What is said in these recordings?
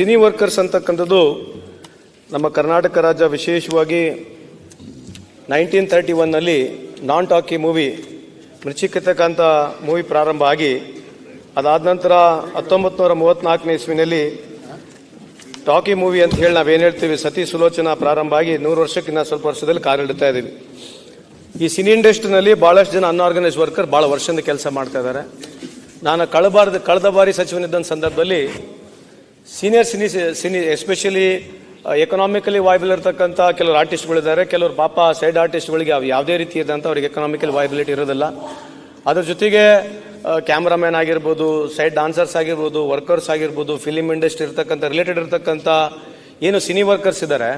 Cine workers ಅಂತಕ್ಕಂಥದ್ದು ನಮ್ಮ ಕರ್ನಾಟಕ ರಾಜ್ಯ ವಿಶೇಷವಾಗಿ ನೈನ್ಟೀನ್ ತರ್ಟಿ ಒನ್ನಲ್ಲಿ ನಾನ್ ಟಾಕಿ ಮೂವಿ ಮೃಚಿಕತಕ್ಕಂಥ ಮೂವಿ ಪ್ರಾರಂಭ ಆಗಿ, ಅದಾದ ನಂತರ ಹತ್ತೊಂಬತ್ತು ನೂರ ಮೂವತ್ತ್ನಾಲ್ಕನೇ ಇಸ್ವಿನಲ್ಲಿ ಟಾಕಿ ಮೂವಿ ಅಂತ ಹೇಳಿ ನಾವೇನು ಹೇಳ್ತೀವಿ ಸತಿ ಸುಲೋಚನಾ ಪ್ರಾರಂಭ ಆಗಿ ನೂರು ವರ್ಷಕ್ಕಿಂತ ಸ್ವಲ್ಪ ವರ್ಷದಲ್ಲಿ ಕಾಲಿಡ್ತಾ ಇದ್ದೀವಿ. ಈ ಸಿನಿ ಇಂಡಸ್ಟ್ರಿನಲ್ಲಿ ಭಾಳಷ್ಟು ಜನ ಅನ್ಆರ್ಗನೈಸ್ ವರ್ಕರ್ ಭಾಳ ವರ್ಷದಿಂದ ಕೆಲಸ ಮಾಡ್ತಾ ಇದ್ದಾರೆ. ನಾನು ಕಳಬಾರ್ದು, ಕಳೆದ ಬಾರಿ ಸಚಿವನಿದ್ದ ಸಂದರ್ಭದಲ್ಲಿ senior cine cine especially economically viable ಇರತಕ್ಕಂಥ ಕೆಲವರು ಆರ್ಟಿಸ್ಟ್ಗಳಿದ್ದಾರೆ ಕೆಲವರು ಪಾಪ ಸೈಡ್ ಆರ್ಟಿಸ್ಟ್ಗಳಿಗೆ ಅವು ಯಾವುದೇ ರೀತಿ ಇದ್ದಂಥ ಅವ್ರಿಗೆ ಎಕನಾಮಿಕಲ್ ವೈಬಿಲಿಟಿ ಇರೋದಿಲ್ಲ. ಅದ್ರ ಜೊತೆಗೆ ಕ್ಯಾಮ್ರಾಮ್ಯಾನ್ ಆಗಿರ್ಬೋದು ಸೈಡ್ ಡಾನ್ಸರ್ಸ್ ಆಗಿರ್ಬೋದು ವರ್ಕರ್ಸ್ ಆಗಿರ್ಬೋದು ಫಿಲಿಮ್ ಇಂಡಸ್ಟ್ರಿ ಇರ್ತಕ್ಕಂಥ ರಿಲೇಟೆಡ್ ಇರತಕ್ಕಂಥ ಏನು ಸಿನಿ ವರ್ಕರ್ಸ್ ಇದ್ದಾರೆ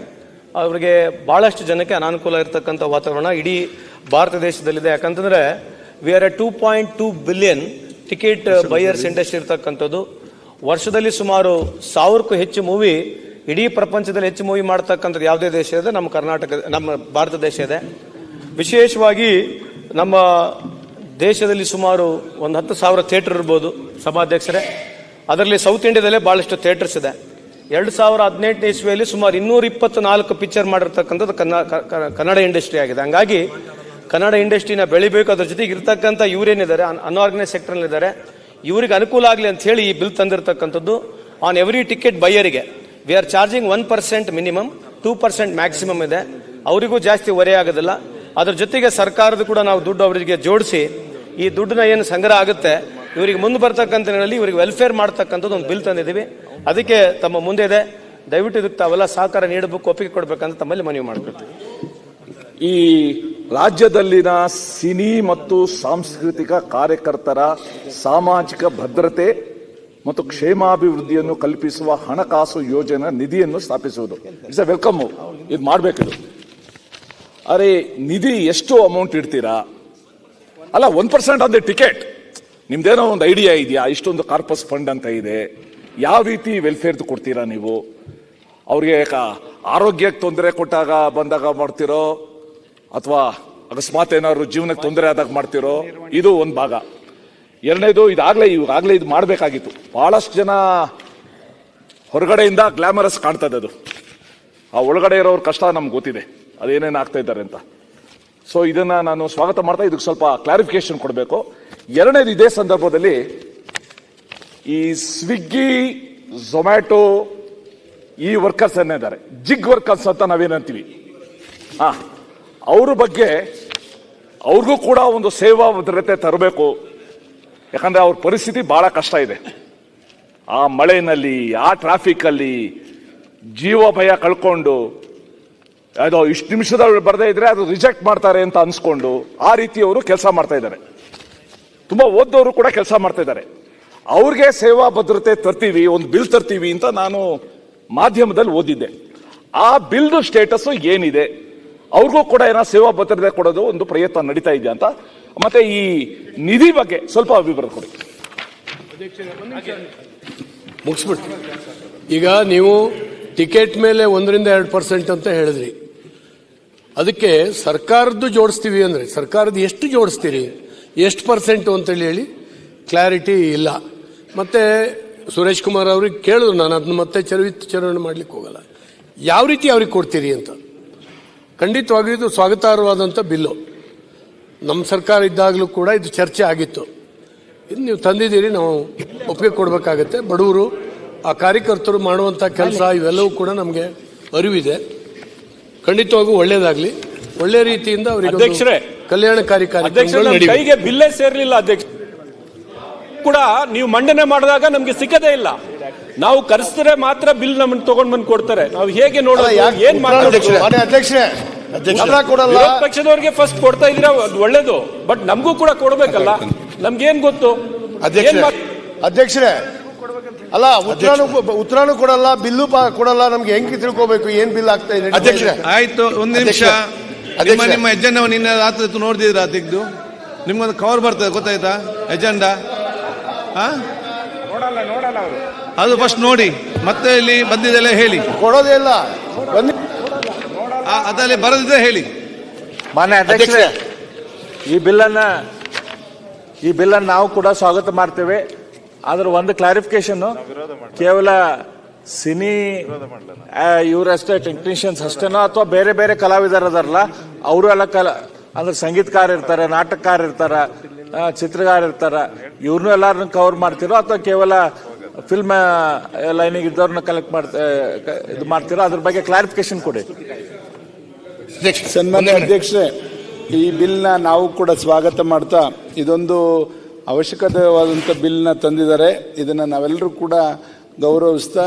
ಅವರಿಗೆ ಭಾಳಷ್ಟು ಜನಕ್ಕೆ ಅನಾನುಕೂಲ ಇರತಕ್ಕಂಥ ವಾತಾವರಣ ಇಡೀ ಭಾರತ ದೇಶದಲ್ಲಿದೆ. ಯಾಕಂತಂದರೆ we are a two point two billion ticket buyers industry ಇರ್ತಕ್ಕಂಥದ್ದು. ವರ್ಷದಲ್ಲಿ ಸುಮಾರು ಸಾವಿರಕ್ಕೂ ಹೆಚ್ಚು ಮೂವಿ, ಇಡೀ ಪ್ರಪಂಚದಲ್ಲಿ ಹೆಚ್ಚು ಮೂವಿ ಮಾಡ್ತಕ್ಕಂಥದ್ದು ಯಾವುದೇ ದೇಶ ಇದೆ, ನಮ್ಮ ಕರ್ನಾಟಕ ನಮ್ಮ ಭಾರತ ದೇಶ ಇದೆ. ವಿಶೇಷವಾಗಿ ನಮ್ಮ ದೇಶದಲ್ಲಿ ಸುಮಾರು ಒಂದು ಹತ್ತು ಸಾವಿರ ಥಿಯೇಟರ್ ಇರ್ಬೋದು ಸಭಾಧ್ಯಕ್ಷರೇ. ಅದರಲ್ಲಿ ಸೌತ್ ಇಂಡಿಯಾದಲ್ಲೇ ಭಾಳಷ್ಟು ಥಿಯೇಟರ್ಸ್ ಇದೆ. ಎರಡು ಸಾವಿರ ಹದಿನೆಂಟನೇ ಇಸ್ವಿಯಲ್ಲಿ ಸುಮಾರು ಇನ್ನೂರ ಇಪ್ಪತ್ನಾಲ್ಕು ಪಿಕ್ಚರ್ ಮಾಡಿರ್ತಕ್ಕಂಥದ್ದು ಕನ್ನ ಕನ್ನಡ ಇಂಡಸ್ಟ್ರಿ ಆಗಿದೆ. ಹಂಗಾಗಿ ಕನ್ನಡ ಇಂಡಸ್ಟ್ರಿನ ಬೆಳಿಬೇಕು, ಅದ್ರ ಜೊತೆಗೆ ಇರ್ತಕ್ಕಂಥ ಇವ್ರೇನಿದ್ದಾರೆ ಅನ್ಆರ್ಗನೈಸ್ ಸೆಕ್ಟರ್ನಲ್ಲಿದ್ದಾರೆ ಇವರಿಗೆ ಅನುಕೂಲ ಆಗಲಿ ಅಂತ ಹೇಳಿ ಈ ಬಿಲ್ ತಂದಿರತಕ್ಕಂಥದ್ದು. On every ticket ಬೈಯರಿಗೆ we are charging one percent minimum two percent maximum ಇದೆ. ಅವರಿಗೂ ಜಾಸ್ತಿ ಹೊರೆ ಆಗೋದಿಲ್ಲ. ಅದ್ರ ಜೊತೆಗೆ ಸರ್ಕಾರದ ಕೂಡ ನಾವು ದುಡ್ಡು ಅವರಿಗೆ ಜೋಡಿಸಿ, ಈ ದುಡ್ಡನ್ನ ಏನು ಸಂಗ್ರಹ ಆಗುತ್ತೆ, ಇವರಿಗೆ ಮುಂದೆ ಬರ್ತಕ್ಕಂಥ ಇವರಿಗೆ ವೆಲ್ಫೇರ್ ಮಾಡ್ತಕ್ಕಂಥದ್ದು ಒಂದು ಬಿಲ್ ತಂದಿದ್ದೀವಿ. ಅದಕ್ಕೆ ತಮ್ಮ ಮುಂದೆ ಇದೆ. ದಯವಿಟ್ಟು ಇದಕ್ಕೆ ತಾವೆಲ್ಲ ಸಹಕಾರ ನೀಡಬೇಕು, ಒಪ್ಪಿಗೆ ಕೊಡಬೇಕಂತ ತಮ್ಮಲ್ಲಿ ಮನವಿ ಮಾಡ್ಕೊಳ್ತೀವಿ. ಈ ರಾಜ್ಯದಲ್ಲಿನ ಸಿನಿ ಮತ್ತು ಸಾಂಸ್ಕೃತಿಕ ಕಾರ್ಯಕರ್ತರ ಸಾಮಾಜಿಕ ಭದ್ರತೆ ಮತ್ತು ಕ್ಷೇಮಾಭಿವೃದ್ಧಿಯನ್ನು ಕಲ್ಪಿಸುವ ಹಣಕಾಸು ಯೋಜನೆ ನಿಧಿಯನ್ನು ಸ್ಥಾಪಿಸುವುದು. ಇಟ್ಸ್ ಅ ವೆಲ್ಕಮ್ ಇದು ಮಾಡಬೇಕಿದು ಅರೆ, ನಿಧಿ ಎಷ್ಟು ಅಮೌಂಟ್ ಇಡ್ತೀರಾ? ಅಲ್ಲ ಒನ್ ಪರ್ಸೆಂಟ್ ಅಂದ್ರೆ ಟಿಕೆಟ್ ನಿಮ್ದೇನೋ ಒಂದು ಐಡಿಯಾ ಇದೆಯಾ? ಇಷ್ಟೊಂದು ಕಾರ್ಪಸ್ ಫಂಡ್ ಅಂತ ಇದೆ. ಯಾವ ರೀತಿ ವೆಲ್ಫೇರ್ದು ಕೊಡ್ತೀರಾ ನೀವು? ಅವ್ರಿಗೆ ಆರೋಗ್ಯಕ್ಕೆ ತೊಂದರೆ ಕೊಟ್ಟಾಗ ಬಂದಾಗ ಮಾಡ್ತಿರೋ ಅಥವಾ ಅಕಸ್ಮಾತ್ ಏನಾದ್ರು ಜೀವನಕ್ಕೆ ತೊಂದರೆ ಆದಾಗ ಮಾಡ್ತಿರೋ, ಇದು ಒಂದು ಭಾಗ. ಎರಡನೇದು, ಇದಾಗಲೇ, ಇವಾಗಲೇ ಇದು ಮಾಡಬೇಕಾಗಿತ್ತು. ಭಾಳಷ್ಟು ಜನ ಹೊರಗಡೆಯಿಂದ ಗ್ಲಾಮರಸ್ ಕಾಣ್ತದೆ ಅದು ಆ ಒಳಗಡೆ ಇರೋರ ಕಷ್ಟ ನಮ್ಗೆ ಗೊತ್ತಿದೆ. ಅದೇನೇನು ಆಗ್ತಾ ಇದ್ದಾರೆ ಅಂತ. ಸೊ ಇದನ್ನು ನಾನು ಸ್ವಾಗತ ಮಾಡ್ತಾ, ಇದಕ್ಕೆ ಸ್ವಲ್ಪ ಕ್ಲಾರಿಫಿಕೇಶನ್ ಕೊಡಬೇಕು. ಎರಡನೇದು ಇದೇ ಸಂದರ್ಭದಲ್ಲಿ ಈ ಸ್ವಿಗ್ಗಿ ಝೊಮ್ಯಾಟೊ ಈ ವರ್ಕರ್ಸ್ ಏನಿದ್ದಾರೆ ಜಿಗ್ ವರ್ಕರ್ಸ್ ಅಂತ ನಾವೇನಂತೀವಿ ಹಾ. ಅವ್ರ ಬಗ್ಗೆ ಅವ್ರಿಗೂ ಕೂಡ ಒಂದು ಸೇವಾ ಭದ್ರತೆ ತರಬೇಕು. ಯಾಕಂದ್ರೆ ಅವ್ರ ಪರಿಸ್ಥಿತಿ ಬಹಳ ಕಷ್ಟ ಇದೆ. ಆ ಮಳೆನಲ್ಲಿ, ಆ ಟ್ರಾಫಿಕ್ ಅಲ್ಲಿ ಜೀವ ಭಯ ಕಳ್ಕೊಂಡು ಅದು ಇಷ್ಟು ನಿಮಿಷದಲ್ಲಿ ಬರದೇ ಇದ್ರೆ ಅದು ರಿಜೆಕ್ಟ್ ಮಾಡ್ತಾರೆ ಅಂತ ಅನ್ಸ್ಕೊಂಡು ಆ ರೀತಿ ಅವರು ಕೆಲಸ ಮಾಡ್ತಾ ಇದ್ದಾರೆ. ತುಂಬಾ ಓದ್ದವರು ಕೂಡ ಕೆಲಸ ಮಾಡ್ತಾ ಇದ್ದಾರೆ. ಅವ್ರಿಗೆ ಸೇವಾ ಭದ್ರತೆ ತರ್ತೀವಿ, ಒಂದು ಬಿಲ್ ತರ್ತೀವಿ ಅಂತ ನಾನು ಮಾಧ್ಯಮದಲ್ಲಿ ಓದಿದ್ದೆ. ಆ ಬಿಲ್ದು ಸ್ಟೇಟಸ್ ಏನಿದೆ? ಅವ್ರಿಗೂ ಕೂಡ ಏನೋ ಸೇವಾ ಭದ್ರತೆ ಕೊಡೋದು ಒಂದು ಪ್ರಯತ್ನ ನಡೀತಾ ಇದೆ ಅಂತ. ಮತ್ತೆ ಈ ನಿಧಿ ಬಗ್ಗೆ ಸ್ವಲ್ಪ ವಿವರ ಕೊಡಿ. ಮುಗಿಸ್ಬಿಟ್ಟು ಈಗ ನೀವು ಟಿಕೆಟ್ ಮೇಲೆ ಒಂದರಿಂದ ಎರಡು ಪರ್ಸೆಂಟ್ ಅಂತ ಹೇಳಿದ್ರಿ. ಅದಕ್ಕೆ ಸರ್ಕಾರದ್ದು ಜೋಡಿಸ್ತೀವಿ ಅಂದ್ರೆ, ಸರ್ಕಾರದ ಎಷ್ಟು ಜೋಡಿಸ್ತೀರಿ? ಎಷ್ಟು ಪರ್ಸೆಂಟು ಅಂತೇಳಿ ಹೇಳಿ ಕ್ಲಾರಿಟಿ ಇಲ್ಲ. ಮತ್ತೆ ಸುರೇಶ್ ಕುಮಾರ್ ಅವ್ರಿಗೆ ಕೇಳಿದ್ರು, ನಾನು ಅದನ್ನ ಮತ್ತೆ ಚರ್ಚರಣೆ ಮಾಡ್ಲಿಕ್ಕೆ ಹೋಗಲ್ಲ. ಯಾವ ರೀತಿ ಅವ್ರಿಗೆ ಕೊಡ್ತೀರಿ ಅಂತ. ಖಂಡಿತವಾಗಿಯೂ ಇದು ಸ್ವಾಗತಾರ್ಹವಾದಂಥ ಬಿಲ್ಲು. ನಮ್ಮ ಸರ್ಕಾರ ಇದ್ದಾಗಲೂ ಕೂಡ ಇದು ಚರ್ಚೆ ಆಗಿತ್ತು. ಇದು ನೀವು ತಂದಿದ್ದೀರಿ ನಾವು ಒಪ್ಪಿಗೆ ಕೊಡಬೇಕಾಗತ್ತೆ. ಬಡವರು ಆ ಕಾರ್ಯಕರ್ತರು ಮಾಡುವಂಥ ಕೆಲಸ ಇವೆಲ್ಲವೂ ಕೂಡ ನಮಗೆ ಅರಿವಿದೆ. ಖಂಡಿತವಾಗೂ ಒಳ್ಳೇದಾಗಲಿ. ಒಳ್ಳೆ ರೀತಿಯಿಂದ ಅವರಿಗೆ ಕಲ್ಯಾಣಕಾರಿ ಕೈಗೆ ಬಿಲ್ಲೇ ಸೇರಲಿಲ್ಲ ಅಧ್ಯಕ್ಷ ಕೂಡ ನೀವು ಮಂಡನೆ ಮಾಡಿದಾಗ ನಮಗೆ ಸಿಕ್ಕದೇ ಇಲ್ಲ. ನಾವು ಕರೆಸಿದ್ರೆ ಮಾತ್ರ ಬಿಲ್ ನಮ್ಮನ್ನು ತಗೊಂಡ್ ಬಂದು ಕೊಡ್ತಾರೆ. ನಾವು ಹೇಗೆ ನೋಡೋದು ಏನ್ ಅಧ್ಯಕ್ಷರೇ? ಪಕ್ಷದವ್ರಿಗೆ ಫಸ್ಟ್ ಕೊಡ್ತಾ ಇದ್ರೆ ಅದು ಒಳ್ಳೇದು. ಬಟ್ ನಮಗೂ ಕೂಡ ಕೊಡ್ಬೇಕಲ್ಲ. ನಮ್ಗೇನ್ ಗೊತ್ತು? ಏನ್ ಅಧ್ಯಕ್ಷರೇ. ಅಧ್ಯಕ್ಷರೇ ಅಲ್ಲ ಉತ್ತರಾನು ಉತ್ತರನು ಕೊಡಲ್ಲ ಬಿಲ್ಲು ಪಾ- ಕೊಡಲ್ಲ ನಮ್ಗೆ ಹೆಂಗ್ ತಿಳ್ಕೋಬೇಕು? ಏನ್ ಬಿಲ್ ಆಗ್ತಾ ಇದೆ? ಅಧ್ಯಕ್ಷರೇ. ಆಯ್ತು ಒಂದು ನಿಮಿಷ. ನಿಮ್ಮ ನಿಮ್ಮ ಎಜೆಂಡಾ ನಿನ್ನೆ ರಾತ್ರಿ ನೋಡಿದಿರಾ ತೆಗ್ದು? ನಿಮ್ಗೊಂದು ಕವರ್ ಬರ್ತದೆ ಗೊತ್ತಾಯ್ತಾ? ಎಜೆಂಡಾ? ಹಾ? ಅದು ಫಸ್ಟ್ ನೋಡಿ ಮತ್ತೆ ಇಲ್ಲಿ ಬಂದಿದೆಲ್ಲ ಹೇಳಿ. ಕೊಡೋದೇ ಇಲ್ಲ. ಅದಲ್ಲಿ ಬರದಿದ್ರೆ ಹೇಳಿ. ಮಾನ್ಯ ಅಧ್ಯಕ್ಷರೇ ಈ ಬಿಲ್ಲನ್ನ ಈ ಬಿಲ್ಲನ್ನು ನಾವು ಕೂಡ ಸ್ವಾಗತ ಮಾಡ್ತೇವೆ. ಆದ್ರೆ ಒಂದು ಕ್ಲಾರಿಫಿಕೇಶನ್ ಕೇವಲ ಸಿನಿ ಇವರಷ್ಟೇ ಟೆಕ್ನಿಷಿಯನ್ಸ್ ಅಷ್ಟೇನೋ ಅಥವಾ ಬೇರೆ ಬೇರೆ ಕಲಾವಿದರದಾರಲ್ಲ ಅವರು ಎಲ್ಲ ಕಲ ಅಂದ್ರೆ ಸಂಗೀತಕಾರ ಇರ್ತಾರೆ ನಾಟಕಕಾರ ಇರ್ತಾರ ಚಿತ್ರಗಾರ ಇರ್ತಾರ ಇವ್ರನ್ನೂ ಎಲ್ಲಾರನ್ನ ಕವರ್ ಮಾಡ್ತಿರೋ ಅಥವಾ ಕೇವಲ ಫಿಲ್ಮ್ ಲೈನಿಗೆ ಇದ್ದವ್ರನ್ನ ಕಲೆಕ್ಟ್ ಮಾಡ್ತಾ ಇದು ಮಾಡ್ತಿರೋ? ಅದ್ರ ಬಗ್ಗೆ ಕ್ಲಾರಿಫಿಕೇಶನ್ ಕೊಡಿ. ಸನ್ಮಾನ್ಯ ಅಧ್ಯಕ್ಷರೇ ಈ ಬಿಲ್ನ ನಾವು ಕೂಡ ಸ್ವಾಗತ ಮಾಡ್ತಾ ಇದೊಂದು ಅವಶ್ಯಕತೆವಾದಂಥ ಬಿಲ್ನ ತಂದಿದ್ದಾರೆ. ಇದನ್ನು ನಾವೆಲ್ಲರೂ ಕೂಡ ಗೌರವಿಸ್ತಾ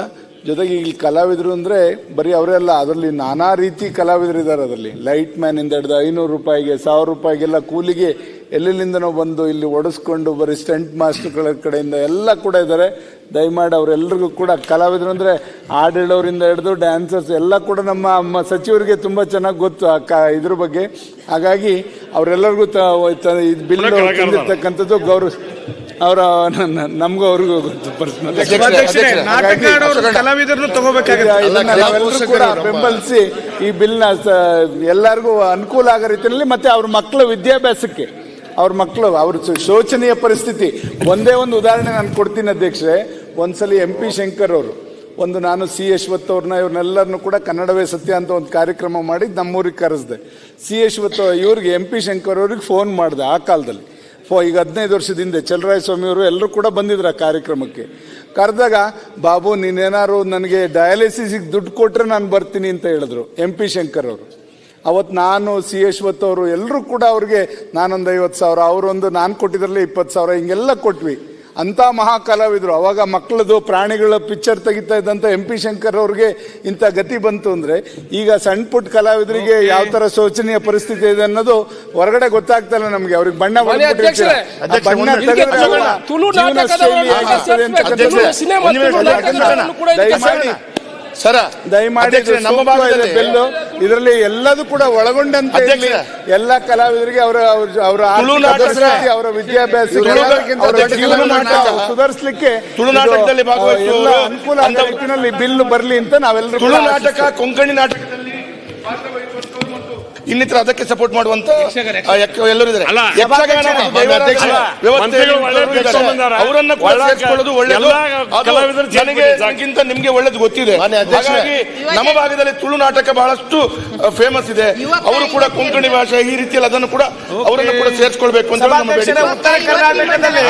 ಜೊತೆಗೆ ಇಲ್ಲಿ ಕಲಾವಿದರು ಅಂದರೆ ಬರೀ ಅವರೆಲ್ಲ ಅದರಲ್ಲಿ ನಾನಾ ರೀತಿ ಕಲಾವಿದರು ಇದ್ದಾರೆ ಅದರಲ್ಲಿ. ಲೈಟ್ ಮ್ಯಾನಿಂದ ಹಿಡಿದು ಐನೂರು ರೂಪಾಯಿಗೆ ಸಾವಿರ ರೂಪಾಯಿಗೆಲ್ಲ ಕೂಲಿಗೆ ಎಲ್ಲೆಲ್ಲಿಂದನೋ ಬಂದು ಇಲ್ಲಿ ಒಡಿಸ್ಕೊಂಡು ಬರೀ ಸ್ಟಂಟ್ ಮಾಸ್ಟರ್ಗಳ ಕಡೆಯಿಂದ ಎಲ್ಲ ಕೂಡ ಇದ್ದಾರೆ. ದಯಮಾಡಿ ಅವರೆಲ್ಲರಿಗೂ ಕೂಡ ಕಲಾವಿದರು ಅಂದರೆ ಹಾಡು ಹೇಳೋರಿಂದ ಹಿಡಿದು ಡ್ಯಾನ್ಸರ್ಸ್ ಎಲ್ಲ ಕೂಡ ನಮ್ಮ ಸಚಿವರಿಗೆ ತುಂಬ ಚೆನ್ನಾಗಿ ಗೊತ್ತು ಆ ಕ ಇದ್ರ ಬಗ್ಗೆ. ಹಾಗಾಗಿ ಅವರೆಲ್ಲರಿಗೂ ತ ಇದು ಬಿಲ್ ತಂದಿರ್ತಕ್ಕಂಥದ್ದು ಗೌರವ. ಅವರ ನಮಗೂ ಅವ್ರಿಗೂ ಗೊತ್ತು ಪರ್ಸನಲ್ ಕೂಡ ಬೆಂಬಲಿಸಿ ಈ ಬಿಲ್ನ ಎಲ್ಲರಿಗೂ ಅನುಕೂಲ ಆಗೋ ರೀತಿಯಲ್ಲಿ ಮತ್ತೆ ಅವ್ರ ಮಕ್ಕಳ ವಿದ್ಯಾಭ್ಯಾಸಕ್ಕೆ. ಅವ್ರ ಮಕ್ಕಳು ಅವ್ರ ಶೋಚನೀಯ ಪರಿಸ್ಥಿತಿ. ಒಂದೇ ಒಂದು ಉದಾಹರಣೆ ನಾನು ಕೊಡ್ತೀನಿ ಅಧ್ಯಕ್ಷೆ ಒಂದ್ಸಲಿ ಎಂ ಪಿ ಶಂಕರ್ ಅವರು, ಒಂದು ನಾನು ಸಿ ಯಶವತ್ ಅವ್ರನ್ನ ಇವ್ರನ್ನೆಲ್ಲರನ್ನು ಕೂಡ ಕನ್ನಡವೇ ಸತ್ಯ ಅಂತ ಒಂದು ಕಾರ್ಯಕ್ರಮ ಮಾಡಿ ನಮ್ಮೂರಿಗೆ ಕರೆಸ್ದೆ. ಸಿ ಯಶವತ್ ಇವ್ರಿಗೆ ಎಂ ಪಿ ಶಂಕರ್ ಅವ್ರಿಗೆ ಫೋನ್ ಮಾಡಿದೆ ಆ ಕಾಲದಲ್ಲಿ. ಫೋ ಈಗ ಹದಿನೈದು ವರ್ಷದ ಹಿಂದೆ ಚಲರಾಯ ಸ್ವಾಮಿ ಅವರು ಎಲ್ಲರೂ ಕೂಡ ಬಂದಿದ್ರು ಆ ಕಾರ್ಯಕ್ರಮಕ್ಕೆ. ಕರೆದಾಗ, ಬಾಬು, ನೀನೇನಾದ್ರು ನನಗೆ ಡಯಾಲಿಸಿಸ್ಗೆ ದುಡ್ಡು ಕೊಟ್ಟರೆ ನಾನು ಬರ್ತೀನಿ ಅಂತ ಹೇಳಿದ್ರು ಎಂ ಪಿ ಶಂಕರ್ ಅವರು. ಅವತ್ತು ನಾನು ಸಿ ಯಶ್ವತ್ ಅವರು ಎಲ್ಲರೂ ಕೂಡ ಅವ್ರಿಗೆ ನಾನೊಂದು ಐವತ್ತು ಸಾವಿರ ಅವರೊಂದು ನಾನು ಕೊಟ್ಟಿದ್ರಲ್ಲಿ ಇಪ್ಪತ್ತು ಸಾವಿರ ಹಿಂಗೆಲ್ಲ ಕೊಟ್ವಿ. ಅಂಥ ಮಹಾಕಲಾವಿದರು. ಅವಾಗ ಮಕ್ಕಳದು ಪ್ರಾಣಿಗಳ ಪಿಕ್ಚರ್ ತೆಗಿತಾ ಇದ್ದಂಥ ಎಂ ಪಿ ಶಂಕರ್ ಅವ್ರಿಗೆ ಇಂಥ ಗತಿ ಬಂತು ಅಂದರೆ ಈಗ ಸಣ್ಣ ಪುಟ್ಟ ಕಲಾವಿದರಿಗೆ ಯಾವ ಥರ ಶೋಚನೀಯ ಪರಿಸ್ಥಿತಿ ಇದೆ ಅನ್ನೋದು ಹೊರಗಡೆ ಗೊತ್ತಾಗ್ತಾ ಇಲ್ಲ ನಮಗೆ. ಅವ್ರಿಗೆ ಬಣ್ಣ ಬಣ್ಣ ದಯಮಾಡಿ ಸರ ದಯಮಾಡಿ ನಮ್ಮ ಭಾಗದ ಭಾಗದಲ್ಲಿ- ಬೆಲ್ಲು ಇದರಲ್ಲಿ ಎಲ್ಲದೂ ಕೂಡ ಒಳಗೊಂಡಂತೆ. ಎಲ್ಲ ಕಲಾವಿದರಿಗೆ ಅವರ ಅವರ- ಅವರ ನಾಟಕ- ವಿದ್ಯಾಭ್ಯಾಸ ಸುಧಾರಿಸಲಿಕ್ಕೆ ತುಳು ಇದು, ನಾಟಕದಲ್ಲಿ ಭಾಗವಹಿಸುವವರು ಅನುಕೂಲ ರೀತಿಯಲ್ಲಿ ಬಿಲ್ ಬರಲಿ ಅಂತ ನಾವೆಲ್ಲರೂ ತುಳು ನಾಟಕ ಕೊಂಕಣಿ ನಾಟಕದಲ್ಲಿ ಇನ್ನಿತರ ಅದಕ್ಕೆ ಸಪೋರ್ಟ್ ಮಾಡುವಂತ ಆ, ಎಲ್ಲರೂ ಇದ್ದಾರೆ. ಅವರನ್ನ ಸೇರಿಸಿಕೊಳ್ಳೋದು ಒಳ್ಳೆಯದು ನನಗಿಂತ ನಿಮ್ಗೆ ಒಳ್ಳೇದು ಗೊತ್ತಿದೆ. ಹಾಗಾಗಿ ನಮ್ಮ ಭಾಗದಲ್ಲಿ ತುಳು ನಾಟಕ ಬಹಳಷ್ಟು ಫೇಮಸ್ ಇದೆ. ಅವರು ಕೂಡ ಕೊಂಕಣಿ ಭಾಷೆ ಈ ರೀತಿಯಲ್ಲಿ ಅದನ್ನು ಕೂಡ ಅವರನ್ನು ಕೂಡ ಸೇರಿಸ್ಕೊಳ್ಬೇಕು ಅಂತ ನಮ್ಮ ಬೇಡಿಕೆ. ಉತ್ತರ ಕರ್ನಾಟಕದಲ್ಲಿ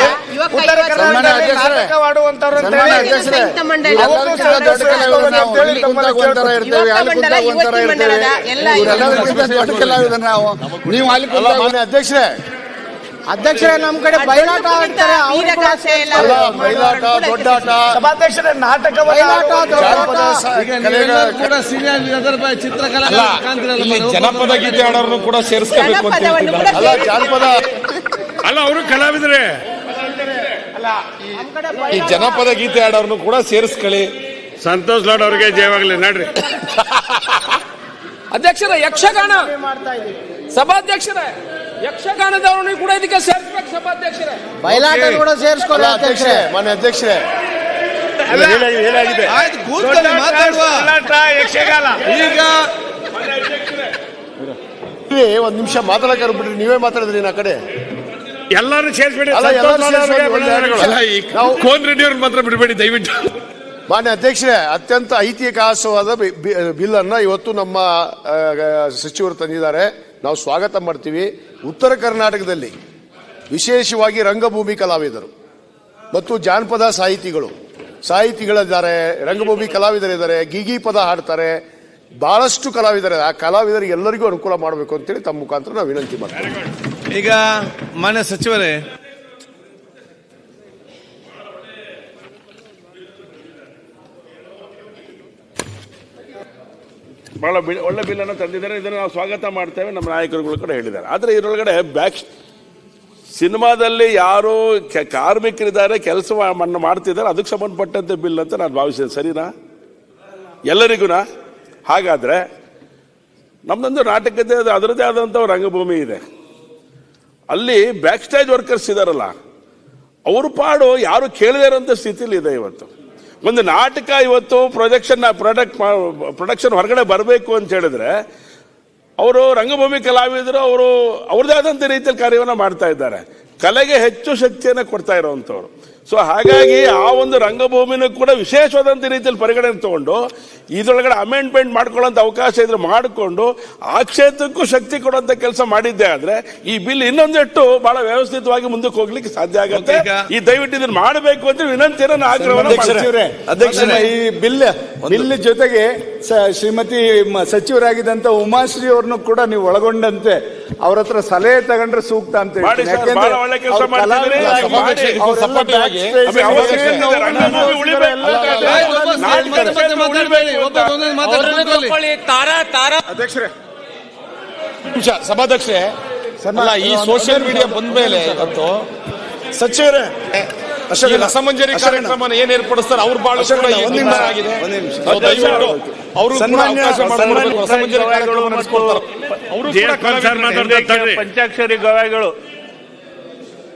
ಉತ್ತರ ಕರ್ನಾಟಕದಲ್ಲಿ ನಾಟಕವಾಡುವಂತವ್ರು ಅಂತ ಹೇಳಿ. ಅಲ್ಲಿ ಒಂಥರ ಇರ್ತೇವೆ. ದೊಡ್ಡ ನಾವು. ನೀವು ಅಲ್ಲಿ ಮಾನ್ಯ ಅಧ್ಯಕ್ಷರೇ. ಅಧ್ಯಕ್ಷರೇ ನಮ್ಮ ಕಡೆ ಬಯಲಾಟ ಆಡ್ತಾರೆ ಬಯಲಾಟ ದೊಡ್ಡಾಟ. ಸಭಾಧ್ಯಕ್ಷರೇ ನಾಟಕವನ್ನ ಬಯಲಾಟ ಜಾನಪದ ಗೀತೆ ಆಡೋರ್ನು ಕೂಡ ಸೇರಿಸ್ಕೋಬೇಕು ಅಂತ ಅಲ್ಲ ಜಾನಪದ ಅಲ್ಲ ಅವರು ಕಲಾವಿದ್ರೆ. ಈ ಜನಪದ ಗೀತೆ ಆಡೋರ್ನು ಕೂಡ ಸೇರಿಸ್ಕೊಳ್ಳಿ. ಸಂತೋಷ್ ಲಾಡ್ ಅವ್ರಿಗೆ ಜಯವಾಗಲಿ ನಡ್ರಿ. ಅಧ್ಯಕ್ಷರ ಯಕ್ಷಗಾನ. ಸಭಾಧ್ಯಕ್ಷರೇ ಯಕ್ಷಗಾನದವರನ್ನು ಕೂಡ ಇದಕ್ಕೆ ಸೇರ್ಸ್ಬೇಕು ಸಭಾಧ್ಯಕ್ಷರೇ. ಬಯಲಾಟ ಕೂಡ ಸೇರಿಸ್ಕೊಳ್ಳಿ ಅಧ್ಯಕ್ಷರೇ. ಮನೆ ಅಧ್ಯಕ್ಷರೇ. ಏನಾಗಿದೆ ಆಯ್ತು ಕೂತ್ಕೊಳ್ಳಿ ಮಾತಾಡುವ. ಈಗ ಒಂದ್ ನಿಮಿಷ ಮಾತಾಡಕ್ಕೆ ಬಿಡ್ರಿ ನೀವೇ ಮಾತಾಡಿದ್ರಿ ನಾ ಕಡೆ. ಎಲ್ಲಾರು ಸೇರ್ಸ್ಬಿಡಿ ನಾವು- ಕೋನ್ ರೆಡ್ಡಿ ಅವ್ರನ್ನ ಮಾತ್ರ ಬಿಡಬೇಡಿ ದಯವಿಟ್ಟು. ಮಾನ್ಯ ಅಧ್ಯಕ್ಷರೇ, ಅತ್ಯಂತ ಐತಿಹಾಸಿಕವಾದ ಬಿ- ಬಿ- ಬಿಲ್ ಅನ್ನ ಇವತ್ತು ನಮ್ಮ ಸಚಿವರು ತಂದಿದ್ದಾರೆ. ನಾವು ಸ್ವಾಗತ ಮಾಡ್ತೀವಿ. ಉತ್ತರ ಕರ್ನಾಟಕದಲ್ಲಿ ವಿಶೇಷವಾಗಿ ರಂಗಭೂಮಿ ಕಲಾವಿದರು ಮತ್ತು ಜಾನಪದ ಸಾಹಿತಿಗಳು. ಸಾಹಿತಿಗಳಿದ್ದಾರೆ, ರಂಗಭೂಮಿ ಕಲಾವಿದರಿದ್ದಾರೆ ಗೀಗಿ ಪದ ಹಾಡ್ತಾರೆ, ಬಹಳಷ್ಟು ಕಲಾವಿದರ ಆ ಕಲಾವಿದರಿಗೆ ಎಲ್ಲರಿಗೂ ಅನುಕೂಲ ಮಾಡಬೇಕು ಅಂತೇಳಿ ತಮ್ಮ ಮುಖಾಂತರ ನಾವು ವಿನಂತಿ ಮಾಡ್ತೀವಿ. ಈಗ ಮಾನ್ಯ ಸಚಿವರೇ ಬಹಳ ಬಿ- ಒಳ್ಳೆ ಬಿಲ್ ಅನ್ನು ತಂದಿದ್ದಾರೆ. ಇದನ್ನು ನಾವು ಸ್ವಾಗತ ಮಾಡ್ತೇವೆ ನಮ್ಮ ನಾಯಕರುಗಳು ಕೂಡ ಹೇಳಿದ್ದಾರೆ. ಆದರೆ ಇದರೊಳಗಡೆ ಬ್ಯಾಕ್ ಸಿನಿಮಾದಲ್ಲಿ ಯಾರು ಕಾರ್ಮಿಕರಿದ್ದಾರೆ, ಕೆಲಸ ಮಾಡ್ತಿದ್ದಾರೆ. ಅದಕ್ಕೆ ಸಂಬಂಧಪಟ್ಟಂತೆ ಬಿಲ್ ಅಂತ ನಾನು ಭಾವಿಸಿದೆ. ಸರಿನಾ? ಎಲ್ಲರಿಗೂನಾ? ಹಾಗಾದರೆ ನಮ್ಮದೊಂದು ನಾಟಕದ ಅದರದೇ ಆದಂಥ ರಂಗಭೂಮಿ ಇದೆ. ಅಲ್ಲಿ ಬ್ಯಾಕ್ ಸ್ಟೇಜ್ ವರ್ಕರ್ಸ್ ಇದ್ದಾರಲ್ಲ ಅವ್ರ ಪಾಡು ಯಾರು ಕೇಳದೇ ಸ್ಥಿತಿಲಿ ಇದೆ ಇವತ್ತು. ಒಂದು ನಾಟಕ ಇವತ್ತು ಪ್ರೊಜೆಕ್ಷನ್ ಪ್ರೊಡಕ್ಟ್ ಪ್ರೊಡಕ್ಷನ್ ಹೊರಗಡೆ ಬರಬೇಕು ಅಂತ ಹೇಳಿದ್ರೆ, ಅವರು ರಂಗಭೂಮಿ ಕಲಾವಿದರು, ಅವರು ಅವ್ರದೇ ಆದಂಥ ರೀತಿಯಲ್ಲಿ ಕಾರ್ಯವನ್ನು ಮಾಡ್ತಾ ಇದ್ದಾರೆ. ಕಲೆಗೆ ಹೆಚ್ಚು ಶಕ್ತಿಯನ್ನು ಕೊಡ್ತಾ ಇರೋವಂಥವ್ರು ಸೊ ಹಾಗಾಗಿ ಆ ಒಂದು ರಂಗಭೂಮಿನ ಕೂಡ ವಿಶೇಷವಾದಂಥ ರೀತಿಯಲ್ಲಿ ಪರಿಗಣನೆ ತಗೊಂಡು ಇದರೊಳಗಡೆ ಅಮೆಂಡ್ಮೆಂಟ್ ಮಾಡ್ಕೊಳ್ಳೋಂಥ ಅವಕಾಶ ಇದ್ರೆ ಮಾಡಿಕೊಂಡು ಆ ಕ್ಷೇತ್ರಕ್ಕೂ ಶಕ್ತಿ ಕೊಡುವಂಥ ಕೆಲಸ ಮಾಡಿದ್ದೆ ಆದರೆ ಈ ಬಿಲ್ ಇನ್ನೊಂದಿಟ್ಟು ಬಹಳ ವ್ಯವಸ್ಥಿತವಾಗಿ ಮುಂದಕ್ಕೆ ಹೋಗ್ಲಿಕ್ಕೆ ಸಾಧ್ಯ ಆಗುತ್ತೆ ಈ ದಯವಿಟ್ಟು ಇದನ್ನು ಮಾಡಬೇಕು ಅಂತ ವಿನಂತಿಯನ್ನು. ಅಧ್ಯಕ್ಷರೇ. ಈ ಬಿಲ್ ಬಿಲ್ ಜೊತೆಗೆ ಸ- ಶ್ರೀಮತಿ ಸಚಿವರಾಗಿದ್ದಂಥ ಸಚಿವರಾಗಿದ್ದಂತ ಉಮಾಶ್ರೀ ಅವ್ರನ್ನು ಕೂಡ ನೀವು ಒಳಗೊಂಡಂತೆ ಅವ್ರ ಹತ್ರ ಸಲಹೆ ತಗೊಂಡ್ರೆ ಸೂಕ್ತ ಅಂತ. ಅಧ್ಯಕ್ಷರೇ ಸಭಾಧ್ಯಕ್ಷರೇ ಅಲ್ಲ ಈ ಸೋಷಿಯಲ್ ಮೀಡಿಯಾ ಬಂದ ಮೇಲೆ ಇವತ್ತು ಸಚಿವರೇ ಅಸಮಂಜರಿ ರಸಮಂಜರಿ ಕಾರ್ಯಕ್ರಮ ಏನ್ ಏರ್ಪಡಿಸ್ತಾರೆ ಅವ್ರ ಬಾಳು ಆಗಿದೆ ಅವ್ರು ಸನ್ಮಾನ್ಯ-. ರಸಮಂಜರಿ ಕಾರ್ಯಕ್ರಮ ಕಲಾವಿದರು. ಪಂಚಾಕ್ಷರಿ ಗವಾಯಿಗಳು.